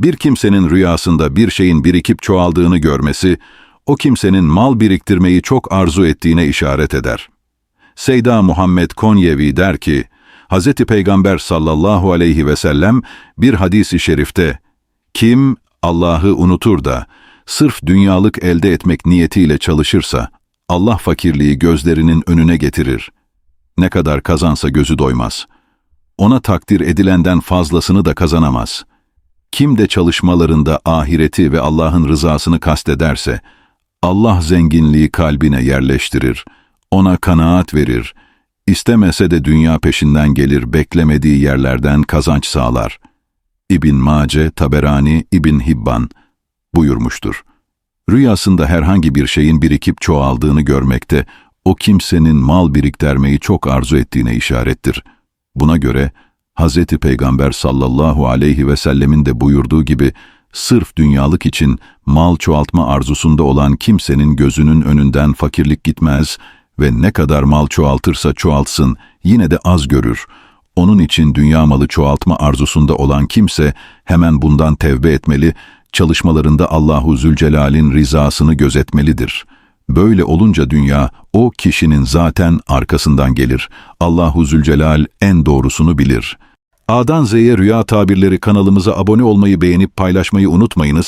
Bir kimsenin rüyasında bir şeyin birikip çoğaldığını görmesi, o kimsenin mal biriktirmeyi çok arzu ettiğine işaret eder. Seyda Muhammed Konyevi der ki, Hz. Peygamber sallallahu aleyhi ve sellem bir hadisi şerifte, kim Allah'ı unutur da sırf dünyalık elde etmek niyetiyle çalışırsa, Allah fakirliği gözlerinin önüne getirir. Ne kadar kazansa gözü doymaz. Ona takdir edilenden fazlasını da kazanamaz. Kim de çalışmalarında ahireti ve Allah'ın rızasını kastederse, Allah zenginliği kalbine yerleştirir, ona kanaat verir, istemese de dünya peşinden gelir beklemediği yerlerden kazanç sağlar. İbn Mace, Taberani, İbn Hibban buyurmuştur. Rüyasında herhangi bir şeyin birikip çoğaldığını görmekte, o kimsenin mal biriktirmeyi çok arzu ettiğine işarettir. Buna göre, Hz. Peygamber sallallahu aleyhi ve sellemin de buyurduğu gibi, sırf dünyalık için mal çoğaltma arzusunda olan kimsenin gözünün önünden fakirlik gitmez ve ne kadar mal çoğaltırsa çoğaltsın yine de az görür. Onun için dünya malı çoğaltma arzusunda olan kimse hemen bundan tevbe etmeli, çalışmalarında Allahu Zülcelal'in rızasını gözetmelidir. Böyle olunca dünya o kişinin zaten arkasından gelir. Allahu Zülcelal en doğrusunu bilir. A'dan Z'ye Rüya Tabirleri kanalımıza abone olmayı beğenip paylaşmayı unutmayınız.